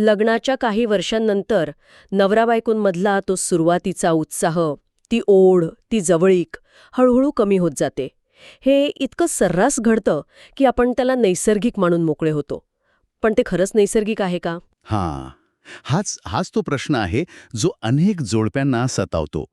लग्नाच्या काही वर्षांनंतर नवराबायकोंमधला तो सुरुवातीचा उत्साह ती ओढ ती जवळीक हळूहळू कमी होत जाते. हे इतकं सर्रास घडतं की आपण त्याला नैसर्गिक मानून मोकळे होतो. पण ते खरंच नैसर्गिक आहे का? हां. हाच हाच तो प्रश्न आहे जो अनेक जोडप्यांना सतावतो.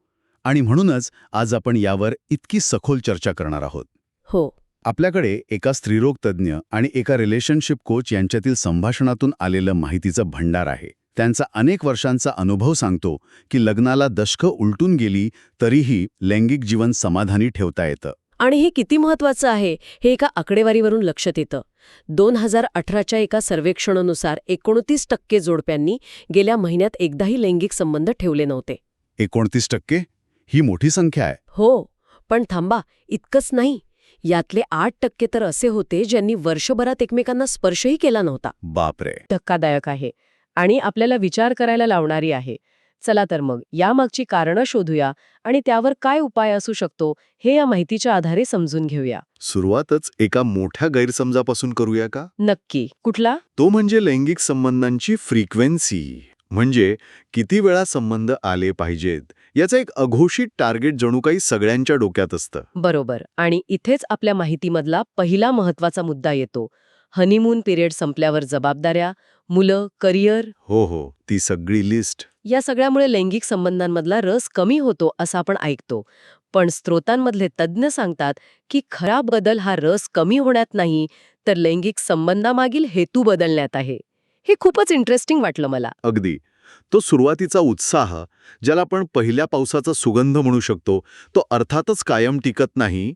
आणि म्हणूनच आज आपण यावर इतकी सखोल चर्चा करणार आहोत. हो. आपल्याकडे एका स्त्रीरोग तज्ज्ञ आणि एका रिलेशनशिप कोच यांच्यातील संभाषणातून आलेलं माहितीचं भंडार आहे. त्यांचा अनेक वर्षांचा अनुभव सांगतो की लग्नाला दशकं उलटून गेली तरीही लैंगिक जीवन समाधानी ठेवता येतं. आणि हे किती महत्वाचं आहे हे एका आकडेवारीवरून लक्षात येतं. दोन हजार अठराच्या एका सर्वेक्षणानुसार एकोणतीस टक्के जोडप्यांनी गेल्या महिन्यात एकदाही लैंगिक संबंध ठेवले नव्हते. एकोणतीस टक्के? ही मोठी संख्या आहे. हो पण थांबा इतकंच नाही. यातले आठ टक्के तर असे होते ज्यांनी वर्षभरात एकमेकांना स्पर्शही केला नव्हता. बापरे. धक्कादायक आहे. आणि आपल्याला विचार करायला लावणारी आहे. चला तर मग यामागची कारणं शोधूया आणि त्यावर काय उपाय असू शकतो हे या माहितीच्या आधारे समजून घेऊया. सुरुवातच एका मोठ्या गैरसमजापासून करूया का? नक्की. कुठला? तो म्हणजे लैंगिक संबंधांची फ्रिक्वेन्सी म्हणजे किती वेळा संबंध आले पाहिजेत? याचं एक अघोषित टार्गेट जणू काही सगळ्यांच्या डोक्यात असतं. बरोबर. आणि इथेच आपल्या माहितीमधला पहिला महत्त्वाचा मुद्दा येतो. हनीमून पिरियड संपल्यावर जबाबदाऱ्या मुलं करिअर हो हो. ती सगळी लिस्ट या सगळ्यामुळे लैंगिक संबंधांमधला रस कमी होतो असं आपण ऐकतो. पण स्त्रोतांमधले तज्ज्ञ सांगतात की खरा बदल हा रस कमी होण्यात नाही तर लैंगिक संबंधामागील हेतू बदलण्यात आहे. हे खूपच इंटरेस्टिंग वाटलं मला. अगदी. तो सुरुवातीचा उत्साह ज्याला आपण पहिल्या पावसाचा सुगंध म्हणू शकतो तो अर्थातच कायम टिकत नाही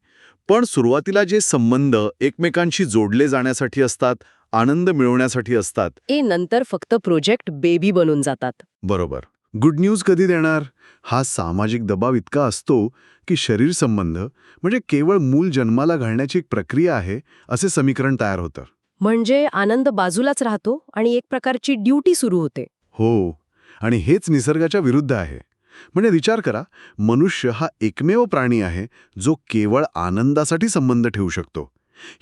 पण सुरुवातीला जे संबंध एकमेकांशी जोडले जाण्यासाठी असतात आनंद मिळवण्यासाठी असतात. ए नंतर फक्त प्रोजेक्ट बेबी बनून जातात. बरोबर. गुड न्यूज कधी देणार? हा सामाजिक दबाव इतका असतो की शरीर संबंध म्हणजे केवळ मूल जन्माला घालण्याची एक प्रक्रिया आहे असे समीकरण तयार होतं. म्हणजे आनंद बाजूलाच राहतो आणि एक प्रकारची ड्युटी सुरू होते. हो. आणि हेच निसर्गाच्या विरुद्ध आहे. म्हणजे विचार करा मनुष्य हा एकमेव प्राणी आहे जो केवळ आनंदासाठी संबंध ठेवू शकतो.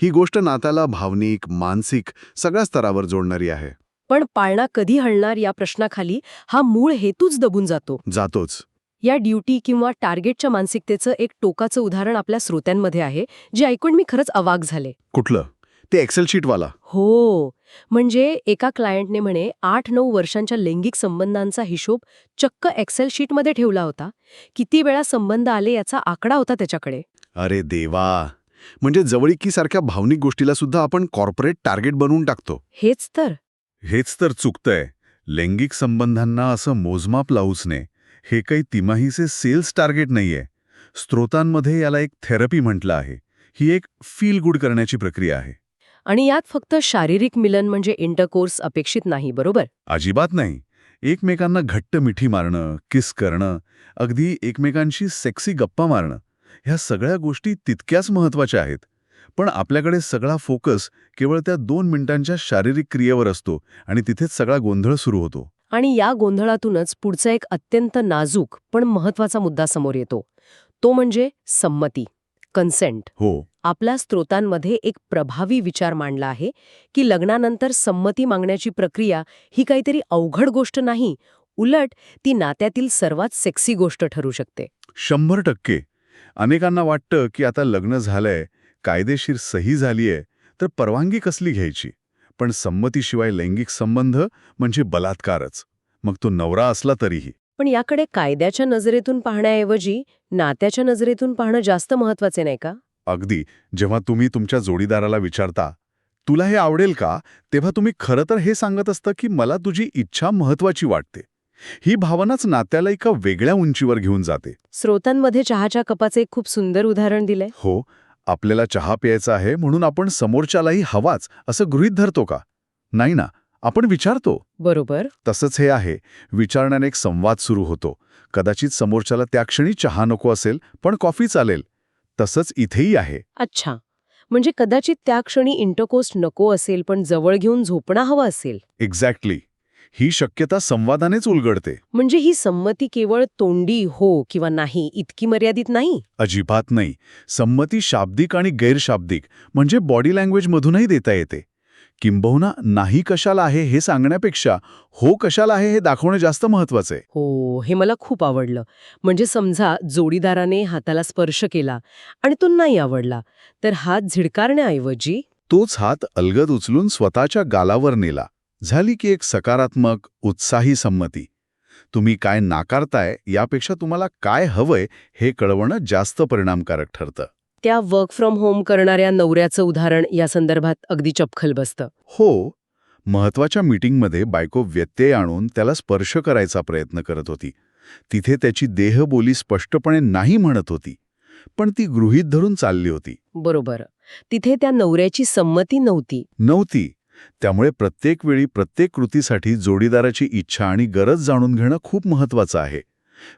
ही गोष्ट नात्याला भावनिक मानसिक सगळ्या स्तरावर जोडणारी आहे. पण पाळणा कधी हलणार या प्रश्नाखाली हा मूळ हेतूच दबून जातो. जातोच. या ड्युटी किंवा टार्गेटच्या मानसिकतेचं एक टोकाचं उदाहरण आपल्या श्रोत्यांमध्ये आहे जे ऐकून मी खरंच अवाक झाले. कुठलं? ते एक्सेल शीटवाला हो. म्हणजे एका क्लायंटने म्हणे आठ नऊ वर्षांच्या लैंगिक संबंधांचा हिशोब चक्क एक्सेल शीटमध्ये ठेवला होता. किती वेळा संबंध आले याचा आकडा होता त्याच्याकडे. अरे देवा. म्हणजे जवळीकीसारख्या भावनिक गोष्टीला सुद्धा आपण कॉर्पोरेट टार्गेट बनवून टाकतो. हेच तर. हेच तर चुकतंय. लैंगिक संबंधांना असं मोजमाप लावूच नये. हे काही तिमाहीचे सेल्स टार्गेट नाहीये. स्त्रोतांमध्ये याला एक थेरपी म्हटलं आहे. ही एक फील गुड करण्याची प्रक्रिया आहे. आणि यात फक्त शारीरिक मिलन म्हणजे इंटरकोर्स अपेक्षित नाही बरोबर? अजिबात नाही. एकमेकांना घट्ट मिठी मारणं किस करणं अगदी एकमेकांशी सेक्सी गप्पा मारणं ह्या सगळ्या गोष्टी तितक्याच महत्त्वाच्या आहेत. पण आपल्याकडे सगळा फोकस केवळ त्या दोन मिनिटांच्या शारीरिक क्रियेवर असतो आणि तिथेच सगळा गोंधळ सुरू होतो. आणि या गोंधळातूनच पुढचा एक अत्यंत नाजूक पण महत्त्वाचा मुद्दा समोर येतो. तो म्हणजे संमती कन्सेंट हो. आपल्या स्त्रोतांमध्ये एक प्रभावी विचार मांडला आहे की लग्नानंतर संमती मागण्याची प्रक्रिया ही काहीतरी अवघड गोष्ट नाही उलट ती नात्यातील सर्वात सेक्सी गोष्ट ठरू शकते. शंभर टक्के. अनेकांना वाटतं की आता लग्न झालंय कायदेशीर सही झालीय तर परवानगी कसली घ्यायची? पण संमतीशिवाय लैंगिक संबंध म्हणजे बलात्कारच. मग तो नवरा असला तरीही. पण याकडे कायद्याच्या नजरेतून पाहण्याऐवजी नात्याच्या नजरेतून पाहणं जास्त महत्त्वाचे नाही का? अगदी जेव्हा तुम्ही तुमच्या जोडीदाराला विचारता तुला हे आवडेल का? तेव्हा तुम्ही खरं तर हे सांगत असता की मला तुझी इच्छा महत्वाची वाटते. ही भावनाच नात्याला एका वेगळ्या उंचीवर घेऊन जाते. स्रोतांमध्ये चहाच्या कपाचे एक खूप सुंदर उदाहरण दिलंय. हो आपल्याला चहा प्यायचा आहे म्हणून आपण समोरच्यालाही हवाच असं गृहीत धरतो का? नाही ना आपण विचारतो. बरोबर. तसंच हे आहे विचारण्याने एक संवाद सुरू होतो. कदाचित समोरच्याला त्या क्षणी चहा नको असेल पण कॉफी चालेल. तसंच इथेही आहे. अच्छा. म्हणजे कदाचित त्या क्षणी इंटरकोस्ट नको असेल पण जवळ घेऊन झोपणं हवं असेल. एक्झॅक्टली ही शक्यता संवादानेच उलगडते. म्हणजे ही संमती केवळ तोंडी हो किंवा नाही इतकी मर्यादित नाही? अजिबात नाही. संमती शाब्दिक आणि गैरशाब्दिक म्हणजे बॉडी लँग्वेजमधूनही देता येते. किंबहुना नाही कशाला आहे हे सांगण्यापेक्षा हो कशाला आहे हे दाखवणं जास्त महत्वाचं आहे हो हे मला खूप आवडलं. म्हणजे समजा जोडीदाराने हाताला स्पर्श केला आणि तो नाही आवडला तर हात झिडकारण्याऐवजी? तोच हात अलगद उचलून स्वतःच्या गालावर नेला. झाली की एक सकारात्मक उत्साही संमती. तुम्ही काय नाकारताय यापेक्षा तुम्हाला काय हवंय हे कळवणं जास्त परिणामकारक ठरतं. त्या वर्क फ्रॉम होम करणाऱ्या नवऱ्याचं उदाहरण या संदर्भात अगदी चपखल बसतं. हो महत्त्वाच्या मीटिंगमध्ये बायको व्यत्यय आणून त्याला स्पर्श करायचा प्रयत्न करत होती. तिथे त्याची देहबोली स्पष्टपणे नाही म्हणत होती पण ती गृहीत धरून चालली होती. बरोबर. तिथे त्या नवऱ्याची संमती नव्हती. नव्हती. त्यामुळे प्रत्येक वेळी प्रत्येक कृतीसाठी जोडीदाराची इच्छा आणि गरज जाणून घेणं खूप महत्वाचं आहे.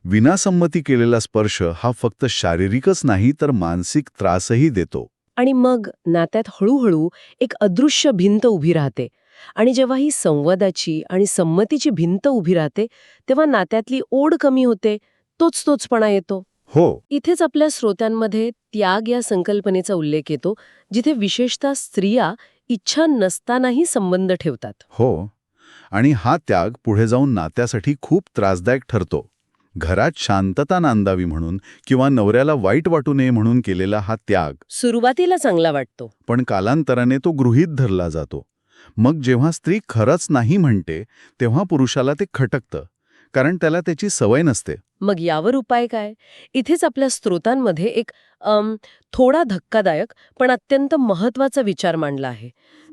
विनासंमती केलेला स्पर्श हा फक्त शारीरिकच नाही तर मानसिक त्रासही देतो. आणि मग नात्यात हळूहळू एक अदृश्य भिंत उभी राहते आणि जेव्हा ही संवादाची आणि संमतीची भिंत उभी राहते तेव्हा नात्यातली ओढ कमी होते तोच तोचपणा येतो. हो. इथेच आपल्या श्रोत्यांमध्ये त्याग या संकल्पनेचा उल्लेख येतो जिथे विशेषतः स्त्रिया इच्छा नसतानाही संबंध ठेवतात. हो. आणि हा त्याग पुढे जाऊन नात्यासाठी खूप त्रासदायक ठरतो. घरात शांतता नांदावी म्हणून किंवा नवऱ्याला वाईट वाटू नये म्हणून केलेला हा त्याग. सुरुवातीला चांगला वाटतो. पण कालांतराने तो गृहीत धरला जातो. मग जेव्हा स्त्री खरंच नाही म्हणते तेव्हा पुरुषाला ते खटकतं कारण त्याला त्याची सवय नसते. मग यावर उपाय काय? इथेच आपल्या स्त्रोतांमध्ये एक अम, थोडा धक्कादायक पण अत्यंत महत्त्वाचा विचार मांडला आहे.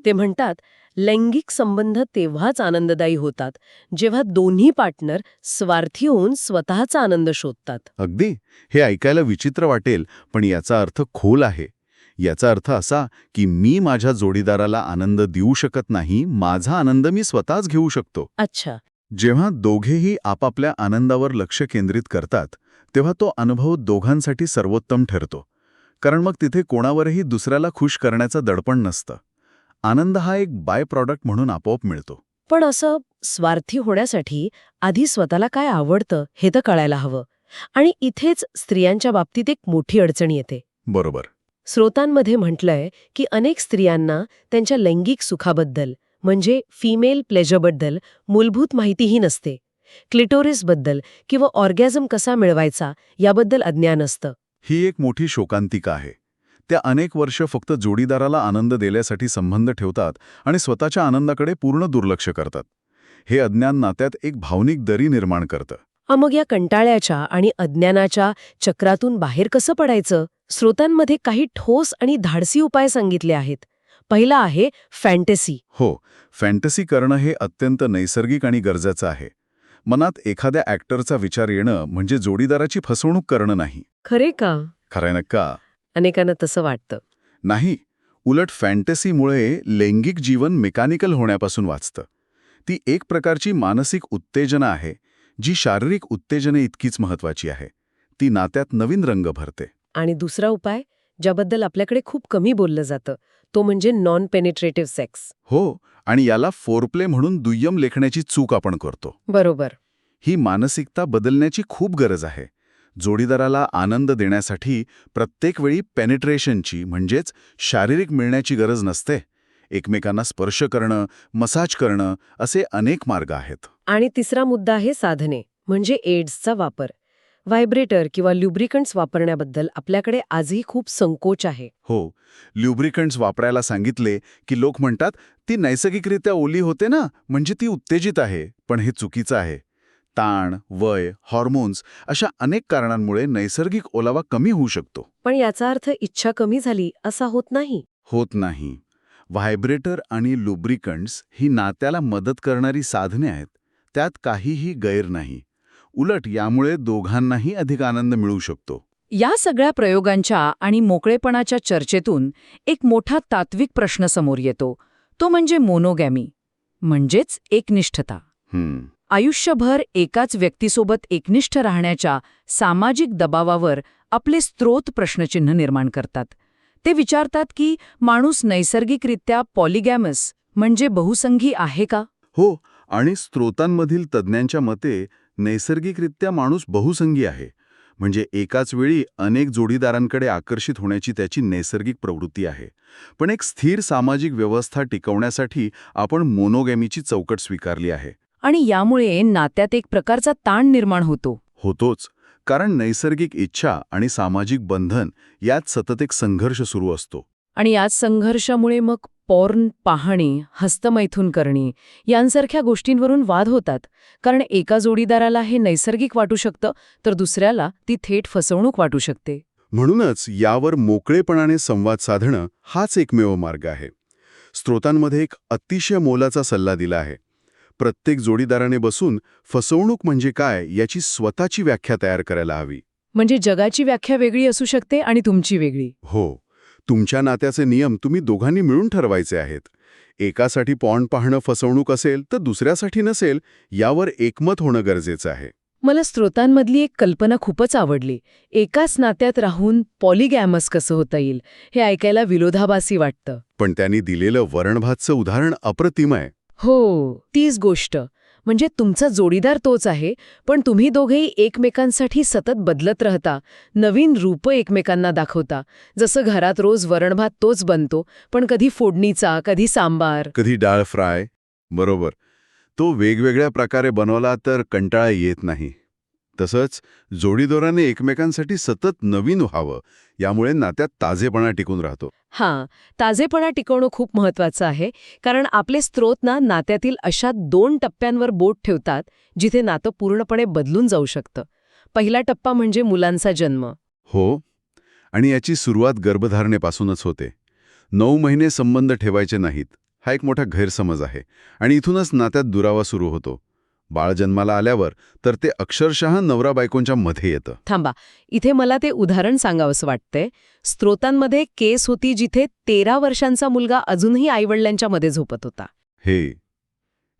ते म्हणतात लैंगिक संबंध तेव्हाच आनंददायी होतात जेव्हा दोन्ही पार्टनर स्वार्थी होऊन स्वतःचा आनंद शोधतात. अगदी. हे ऐकायला विचित्र वाटेल पण याचा अर्थ खोल आहे. याचा अर्थ असा की मी माझ्या जोडीदाराला आनंद देऊ शकत नाही माझा आनंद मी स्वतःच घेऊ शकतो. अच्छा. जेव्हा दोघेही आपापल्या आनंदावर लक्ष केंद्रित करतात तेव्हा तो अनुभव दोघांसाठी सर्वोत्तम ठरतो. कारण मग तिथे कोणावरही दुसऱ्याला खुश करण्याचं दडपण नसतं. आनंद हा एक बाय प्रॉडक्ट म्हणून आपोआप मिळतो. पण असं स्वार्थी होण्यासाठी आधी स्वतःला काय आवडतं हे तर कळायला हवं. आणि इथेच स्त्रियांच्या बाबतीत एक मोठी अडचण येते. बरोबर. स्रोतांमध्ये म्हटलंय की अनेक स्त्रियांना त्यांच्या लैंगिक सुखाबद्दल म्हणजे फिमेल प्लेजरबद्दल मूलभूत माहितीही नसते. क्लिटोरिसबद्दल किंवा ऑर्गॅझम कसा मिळवायचा याबद्दल अज्ञान असतं. ही एक मोठी शोकांतिका आहे. त्या अनेक वर्ष फक्त जोडीदाराला आनंद देण्यासाठी संबंध ठेवतात आणि स्वतःच्या आनंदाकडे पूर्ण दुर्लक्ष करतात. हे अज्ञान नात्यात एक भावनिक दरी निर्माण करतं. मग या कंटाळ्याच्या आणि अज्ञानाच्या चक्रातून बाहेर कसं पडायचं? स्रोतांमध्ये काही ठोस आणि धाडसी उपाय सांगितले आहेत. पहिला आहे फॅन्टेसी. हो फॅन्टसी करणं हे अत्यंत नैसर्गिक आणि गरजेचं आहे. मनात एखाद्या ॲक्टरचा विचार येणं म्हणजे जोडीदाराची फसवणूक करणं नाही. खरे का? खरंय ना का अनेकांना तसं वाटतं. नाही उलट फॅन्टसीमुळे लैंगिक जीवन मेकॅनिकल होण्यापासून वाचतं. ती एक प्रकारची मानसिक उत्तेजना आहे जी शारीरिक उत्तेजने इतकीच महत्वाची आहे. ती नात्यात नवीन रंग भरते. आणि दुसरा उपाय ज्याबद्दल आपल्याकडे खूप कमी बोललं जातं तो म्हणजे नॉन पेनिट्रेटिव्ह सेक्स हो आणि याला फोरप्ले म्हणून दुय्यम लेखण्याची चूक आपण करतो. बरोबर. ही मानसिकता बदलण्याची खूप गरज आहे. जोडीदाराला आनंद देण्यासाठी प्रत्येक वेळी पेनिट्रेशनची म्हणजेच शारीरिक मिळण्याची गरज नसते. एकमेकांना स्पर्श करणं मसाज करणं असे अनेक मार्ग आहेत. आणि तिसरा मुद्दा आहे साधने म्हणजे एड्सचा वापर. व्हायब्रेटर किंवा ल्युब्रिकंट्स वापरण्याबद्दल आपल्याकडे आजही खूप संकोच आहे. हो ल्युब्रिकंट्स वापरायला सांगितले की लोक म्हणतात ती नैसर्गिकरित्या ओली होते ना म्हणजे ती उत्तेजित आहे पण हे चुकीचं आहे. ताण वय हॉर्मोन्स अशा अनेक कारणांमुळे नैसर्गिक ओलावा कमी होऊ शकतो. पण याचा अर्थ इच्छा कमी झाली असा होत नाही. होत नाही. व्हायब्रेटर आणि लुब्रिकंट्स ही नात्याला मदत करणारी साधने आहेत. त्यात काहीही गैर नाही. उलट यामुळे दोघांनाही अधिक आनंद मिळू शकतो. या सगळ्या प्रयोगांच्या आणि मोकळेपणाच्या चर्चेतून एक मोठा तात्विक प्रश्न समोर येतो. तो म्हणजे मोनोगॅमी म्हणजेच एकनिष्ठता. हम्म. आयुष्यभर एकाच व्यक्तीसोबत एकनिष्ठ राहण्याच्या सामाजिक दबावावर आपले स्त्रोत प्रश्नचिन्ह निर्माण करतात. ते विचारतात की माणूस नैसर्गिकरित्या पॉलिगॅमस म्हणजे बहुसंघी आहे का? हो आणि स्त्रोतांमधील तज्ज्ञांच्या मते नैसर्गिकरित्या माणूस बहुसंगी आहे. म्हणजे एकाच वेळी अनेक जोडीदारांकडे आकर्षित होण्याची त्याची नैसर्गिक प्रवृत्ती आहे. पण एक स्थिर सामाजिक व्यवस्था टिकवण्यासाठी आपण मोनोगॅमीची चौकट स्वीकारली आहे. आणि यामुळे नात्यात एक प्रकारचा ताण निर्माण होतो. होतोच कारण नैसर्गिक इच्छा आणि सामाजिक बंधन यात सतत एक संघर्ष सुरू असतो. आणि याच संघर्षामुळे मग पॉर्न पाहणे हस्तमैथून करणे यांसारख्या गोष्टींवरून वाद होतात. कारण एका जोडीदाराला हे नैसर्गिक वाटू शकतं तर दुसऱ्याला ती थेट फसवणूक वाटू शकते. म्हणूनच यावर मोकळेपणाने संवाद साधणं हाच एकमेव मार्ग आहे. स्रोतांमध्ये एक अतिशय मोलाचा सल्ला दिला आहे. प्रत्येक जोडीदाराने बसून फसवणूक म्हणजे काय याची स्वतःची व्याख्या तयार करायला हवी. म्हणजे जगाची व्याख्या वेगळी असू शकते आणि तुमची वेगळी. हो तुमच्या नात्याचे नियम तुम्ही दोघांनी मिळून ठरवायचे आहेत. एकासाठी पॉन पाहणं फसवणूक असेल तर दुसऱ्यासाठी नसेल यावर एकमत होणं गरजेचं आहे. मला स्रोतांमधली एक कल्पना खूपच आवडली. एकाच नात्यात राहून पॉलिगॅमस कसं होता येईल हे ऐकायला विरोधाभासी वाटतं. पण त्यांनी दिलेलं वरणभातचं उदाहरण अप्रतिम आहे. हो तीच गोष्ट. म्हणजे तुमचा जोडीदार तोच आहे पण तुम्ही दोघेही एकमेकांसाठी सतत बदलत राहता. नवीन रूपं एकमेकांना दाखवता. जसं घरात रोज वरणभात तोच बनतो पण कधी फोडणीचा कधी सांबार. कधी डाळ फ्राय बरोबर. तो वेगवेगळ्या प्रकारे बनवला तर कंटाळा येत नाही. तसंच जोडीदोराने एकमेकांसाठी सतत नवीन व्हावं यामुळे नात्यात ताजेपणा टिकून राहतो. हां ताजेपणा टिकवणं खूप महत्वाचं आहे कारण आपले स्त्रोत ना नात्यातील अशा दोन टप्प्यांवर बोट ठेवतात जिथे नातं पूर्णपणे बदलून जाऊ शकतं. पहिला टप्पा म्हणजे मुलांचा जन्म. हो आणि याची सुरुवात गर्भधारणेपासूनच होते. नऊ महिने संबंध ठेवायचे नाहीत हा एक मोठा गैरसमज आहे आणि इथूनच नात्यात दुरावा सुरू होतो. बाळ जन्माला आल्यावर तर ते अक्षरशः नवरा बायकोंच्या मध्ये येतं. थांबा. इथे मला ते उदाहरण सांगावंसं वाटतंय. स्त्रोतांमध्ये केस होती जिथे तेरा वर्षांचा मुलगा अजूनही आईवडिलांच्या मध्ये झोपत होता. हे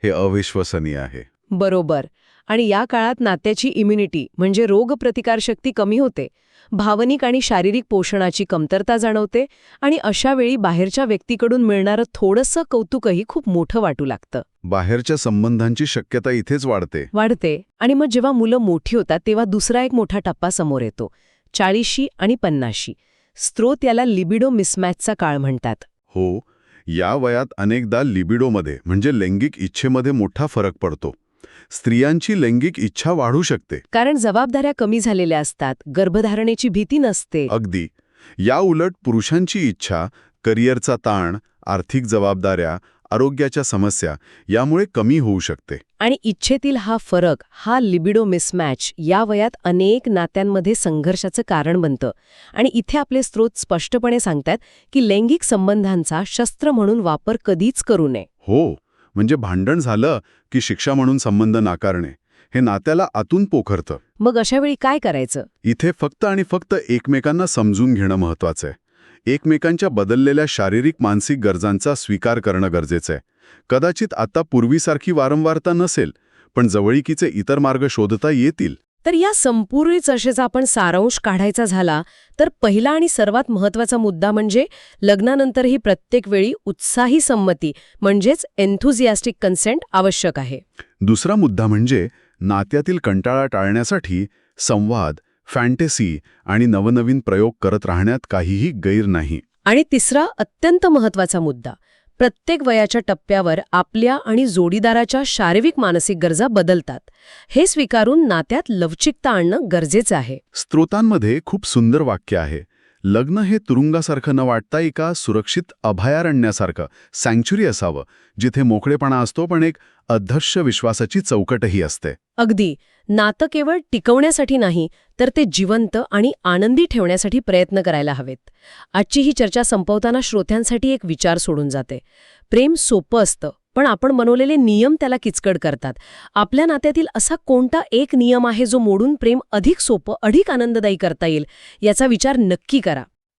हे अविश्वसनीय आहे. बरोबर. आणि या काळात नात्याची इम्युनिटी म्हणजे रोगप्रतिकारशक्ती कमी होते. भावनिक आणि शारीरिक पोषणाची कमतरता जाणवते आणि अशा वेळी बाहेरच्या व्यक्तीकडून मिळणारं थोडंसं कौतुकही खूप मोठं वाटू लागतं. बाहेरच्या संबंधांची शक्यता इथेच वाढते. वाढते आणि मग जेव्हा मुलं मोठी होतात तेव्हा दुसरा एक मोठा टप्पा समोर येतो. चाळीशी आणि पन्नाशी स्त्रोत याला लिबिडो मिसमॅचचा काळ म्हणतात. हो या वयात अनेकदा लिबिडोमध्ये म्हणजे लैंगिक इच्छेमध्ये मोठा फरक पडतो. स्त्रियांची लैंगिक इच्छा वाढू शकते. कारण जबाबदाऱ्या कमी झालेल्या असतात गर्भधारणेची भीती नसते. अगदी. या उलट पुरुषांची इच्छा करिअरचा ताण आर्थिक जबाबदाऱ्या आरोग्याच्या समस्या यामुळे कमी होऊ शकते. आणि इच्छेतील हा फरक हा लिबिडो मिसमॅच या वयात अनेक नात्यांमध्ये संघर्षाचं कारण बनतं. आणि इथे आपले स्रोत स्पष्टपणे सांगतात की लैंगिक संबंधांचा शस्त्र म्हणून वापर कधीच करू नये. हो. म्हणजे भांडण झालं की शिक्षा म्हणून संबंध नाकारणे. हे नात्याला आतून पोखरतं. मग अशा वेळी काय करायचं? इथे फक्त आणि फक्त एकमेकांना समजून घेणं महत्वाचं आहे एकमेकांच्या बदललेल्या शारीरिक मानसिक गरजांचा स्वीकार करणं गरजेचं आहे कदाचित आता पूर्वीसारखी वारंवारता नसेल पण जवळीकीचे इतर मार्ग शोधता येतील. तर या संपूर्ण चर्चेचा आपण सारांश काढायचा झाला तर पहिला आणि सर्वात महत्त्वाचा मुद्दा म्हणजे लग्नानंतरही प्रत्येक वेळी उत्साही संमती म्हणजेच एन्थुझियास्टिक कन्सेंट आवश्यक आहे. दुसरा मुद्दा म्हणजे नात्यातील कंटाळा टाळण्यासाठी संवाद फॅन्टेसी आणि नवनवीन प्रयोग करत राहण्यात काहीही गैर नाही. आणि तिसरा अत्यंत महत्त्वाचा मुद्दा प्रत्येक वयाच्या टप्प्यावर आपल्या आणि जोडीदाराच्या शारीरिक मानसिक गरजा बदलतात. हे स्वीकारून नात्यात लवचिकता आणणं गरजेचं आहे. स्त्रोतांमध्ये खूप सुंदर वाक्य आहे. लग्न हे तुरुंगासारखं न वाटता एका सुरक्षित अभयारण्यासारखं सँक्च्युरी असावं जिथे मोकळेपणा असतो पण एक अध्यक्ष विश्वासाची चौकटही असते. अगदी. नातं केवळ टिकवण्यासाठी नाही तर ते जिवंत आणि आनंदी ठेवण्यासाठी प्रयत्न करायला हवेत. आजची ही चर्चा संपवताना श्रोत्यांसाठी एक विचार सोडून जाते. प्रेम सोपं असतं पण आपण बनवलेले नियम त्याला किचकड करतात. आपल्या नात्यातील असा कोणता एक नियम आहे जो मोडून प्रेम अधिक सोपं अधिक आनंददायी करता येईल याचा विचार नक्की करा.